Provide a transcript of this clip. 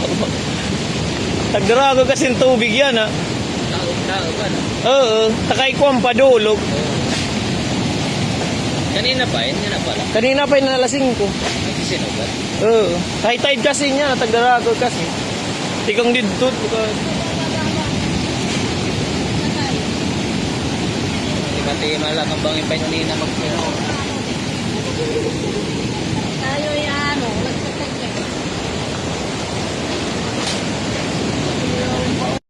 Tagdarago kasi tubig yan ha. Tao-tao ba? Oo, takay ko ang padulog. Kanina pa, yun na pala. Kanina pa inalasing ko. Nagsinugat. Oo. High tide kasi niya, tagdarago kasi. Tikang dito. Di malakang bangin pa yun kanina magpino.